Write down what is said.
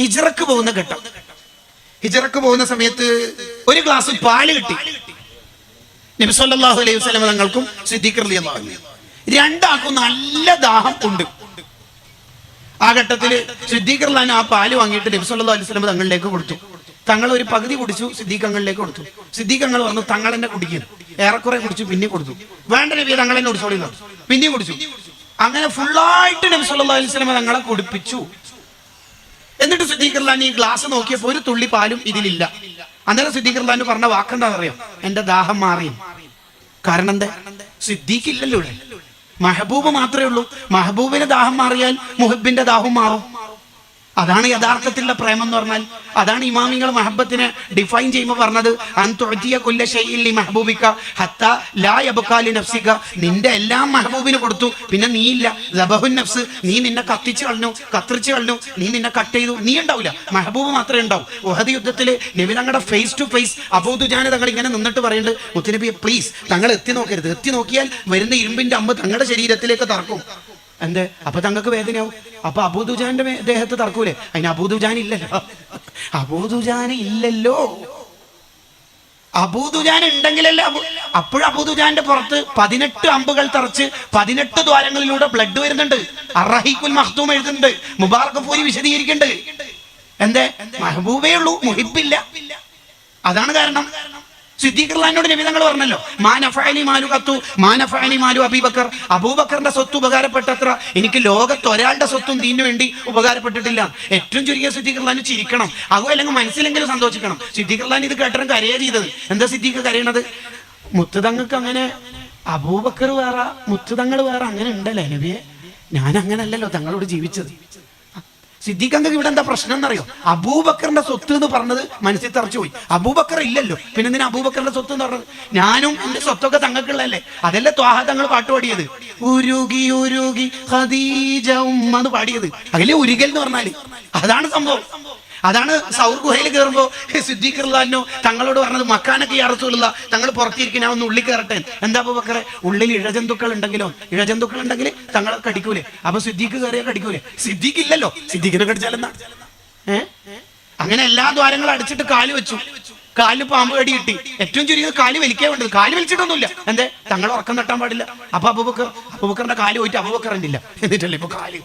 ഹിജറക്ക് പോകുന്ന ഘട്ടം. ഹിജറക്ക് പോകുന്ന സമയത്ത് ഒരു ഗ്ലാസ് പാൽ കിട്ടി. നബിസ്വല്ലാഹു അലൈഹി വസല്ലം തങ്ങൾക്കും അൻഹു. രണ്ടാൾക്കും നല്ല ദാഹം ഉണ്ട്. ആ ഘട്ടത്തിൽ സിദ്ദീഖ് റളിയല്ലാഹു അൻഹു ആ പാൽ വാങ്ങിയിട്ട് നബി സല്ലല്ലാഹു അലൈഹി വസല്ലം തങ്ങളിലേക്ക് കൊടുത്തു. തങ്ങൾ ഒരു പകുതി കുടിച്ചു സിദ്ധീകങ്ങളിലേക്ക് കൊടുത്തു. സിദ്ദീഖ് വന്ന് പറഞ്ഞു തങ്ങൾ എന്നെ കുടിക്കുന്നു ഏറെക്കുറെ കുടിച്ചു പിന്നെ കൊടുത്തു. വേണ്ട നബി തങ്ങൾ എന്നെ കുടിച്ചോളി പിന്നെയും കുടിച്ചു. അങ്ങനെ ഫുള്ളായിട്ട് നബി സല്ലല്ലാഹു അലൈഹി വസല്ലം തങ്ങളെ കുടിപ്പിച്ചു. എന്നിട്ട് സിദ്ദീഖർലാൻ ഈ ഗ്ലാസ് നോക്കിയപ്പോ ഒരു തുള്ളി പാലും ഇതിലില്ല. അന്നേരം സിദ്ദീഖർലാൻ പറഞ്ഞ വാക്കെന്താണെന്നറിയോ? എന്റെ ദാഹം മാറി. കാരണം എന്താ? സിദ്ദീഖ് മഹബൂബ് മാത്രമേ ഉള്ളൂ. മഹബൂബിന്റെ ദാഹം മാറിയാൽ മുഹബിന്റെ ദാഹം മാറും. അതാണ് യഥാർത്ഥത്തിലുള്ള പ്രേമം എന്ന് പറഞ്ഞാൽ അതാണ് ഇമാമിങ്ങൾ മഹബത്തിനെ ഡിഫൈൻ ചെയ്യുമ്പോൾ പറഞ്ഞത് അന്തുഅതിയ കുല്ല ശൈലി ലി മഹബൂബിക ഹത്ത ലാ യബുക്കാലി ലി നഫ്സിക. നിന്റെ എല്ലാം മഹബൂബിന് കൊടുത്തു. പിന്നെ നീ ഇല്ല. ലബഹുൻ നഫ്സ്. നീ നിന്നെ കത്തിച്ചു കളഞ്ഞു കത്തിരിച്ചു കളഞ്ഞു. നീ നിന്നെ കട്ട് ചെയ്തു. നീ ഉണ്ടാവില്ല മഹബൂബ് മാത്രമേ ഉണ്ടാവും. ഉഹദ് യുദ്ധത്തിൽ നബി തങ്ങളുടെ face to face Abu Dujana തങ്ങൾ ഇങ്ങനെ നിന്നിട്ട് പറയുന്നുണ്ട് മുത്തുനബിയെ പ്ലീസ് തങ്ങൾ എത്തി നോക്കരുത്. എത്തി നോക്കിയാൽ വരുന്ന ഇരുമ്പിന്റെ അമ്പ് തങ്ങളുടെ ശരീരത്തിലേക്ക് തറക്കും. എന്തേ? അപ്പൊ തങ്ങൾക്ക് വേദനയാവും. അപ്പൊ അബൂദുജാന്റെ ദേഹത്ത് തറക്കൂലേ അതിന് അബൂദുജാൻ ഇല്ലല്ലോ. അബൂദുജാൻ ഇല്ലല്ലോ. അബൂദുജാൻ ഉണ്ടെങ്കിലല്ലേ അപ്പോഴും അബൂദുജാന്റെ പുറത്ത് പതിനെട്ട് അമ്പുകൾ തറച്ച് പതിനെട്ട് ദ്വാരങ്ങളിലൂടെ ബ്ലഡ് വരുന്നുണ്ട്. അറഹിക്കുൽ മഹ്തൂം എഴുതുന്നുണ്ട്. മുബാർക്ക് പൂരി വിശദീകരിക്കുന്നുണ്ട്. എന്തേ? മഹബൂബേ ഉള്ളൂ മുഹിബില്ല അതാണ് കാരണം. സിദ്ദീഖർലാനോട് നബി തങ്ങൾ പറഞ്ഞല്ലോ മാനഫാലി മാലു കത്തു മാനഫാലി മാലു അബീബക്കർ. അബൂബക്കറിന്റെ സ്വത്ത് ഉപകാരപ്പെട്ടത്ര? എനിക്ക് ലോകത്ത് ഒരാളുടെ സ്വത്തും ദീനു വേണ്ടി ഉപകാരപ്പെട്ടിട്ടില്ല. ഏറ്റവും ചുരുങ്ങിയ സിദ്ദീഖർലാൻ ചിരിക്കണം. അതോ അല്ലെങ്കിൽ മനസ്സിലെങ്കിലും സന്തോഷിക്കണം. സിദ്ദീഖർലാൻ ഇത് കേട്ടരും കരയാ ചെയ്തത്. എന്താ സിദ്ദീഖ് കരയണത്? മുത്തുതങ്ങൾക്ക് അങ്ങനെ അബൂബക്കർ വേറെ മുത്തുതങ്ങൾ വേറെ അങ്ങനെ ഉണ്ടല്ലേ നബിയെ? ഞാൻ അങ്ങനല്ലല്ലോ തങ്ങളോട് ജീവിച്ചത്. സിദ്ദീഖ് ഇവിടെ എന്താ പ്രശ്നം എന്നറിയോ? അബൂബക്കറിന്റെ സ്വത്ത് എന്ന് പറഞ്ഞത് മനസ്സിൽ തറച്ചു പോയി. അബൂബക്കർ ഇല്ലല്ലോ. പിന്നെ എന്തിനാ അബൂബക്കറിന്റെ സ്വത്ത് എന്ന് പറഞ്ഞത്? ഞാനും എന്റെ സ്വത്തൊക്കെ തങ്ങൾക്കുള്ളതല്ലേ? അതല്ലേ ത്വാഹ തങ്ങൾ പാട്ട് പാടിയത്? ഉരുകി ഉരുകി ഖദീജ ഉമ്മ പാടിയത്. അതിലെ ഉരുകൽ എന്ന് പറഞ്ഞാൽ? അതാണ് സംഭവം. അതാണ് സൗർ ഗുഹയിൽ കയറുമ്പോ സിദ്ദീഖർലാനോ തങ്ങളോട് പറഞ്ഞത് മക്കാനൊക്കെ അറച്ചുള്ള തങ്ങൾ പുറത്തിരിക്കുന്ന ഒന്ന് ഉള്ളിൽ കയറട്ടെ. എന്താ പക്കറെ ഉള്ളിൽ ഇഴജന്തുക്കൾ ഉണ്ടെങ്കിലോ? ഇഴജന്തുക്കൾ ഉണ്ടെങ്കിൽ തങ്ങളെ കടിക്കൂലേ. അപ്പൊ സിദ്ദീഖ് കയറിയാൽ കടിക്കൂലേ. സിദ്ദീഖ് ഇല്ലല്ലോ. സിദ്ദീഖിനെ കടിച്ചാലെന്താ ഏ? അങ്ങനെ എല്ലാ ദ്വാരങ്ങളും അടിച്ചിട്ട് കാൽ വെച്ചു. കാൽ പാമ്പ് കടി കിട്ടി. ഏറ്റവും ചുരുങ്ങിയത് കാൽ വലിക്കാൻ വേണ്ടത്. കാൽ വലിച്ചിട്ടൊന്നുമില്ല. എന്തേ? തങ്ങൾ ഉറക്കം തട്ടാൻ പാടില്ല. അപ്പൊ അബൂബക്കർ അബൂബക്കറിന്റെ കാൽ പോയിട്ട് അബൂബക്കറിന്റെ ഇല്ല. എന്നിട്ടല്ലേ ഇപ്പൊ കാൽ?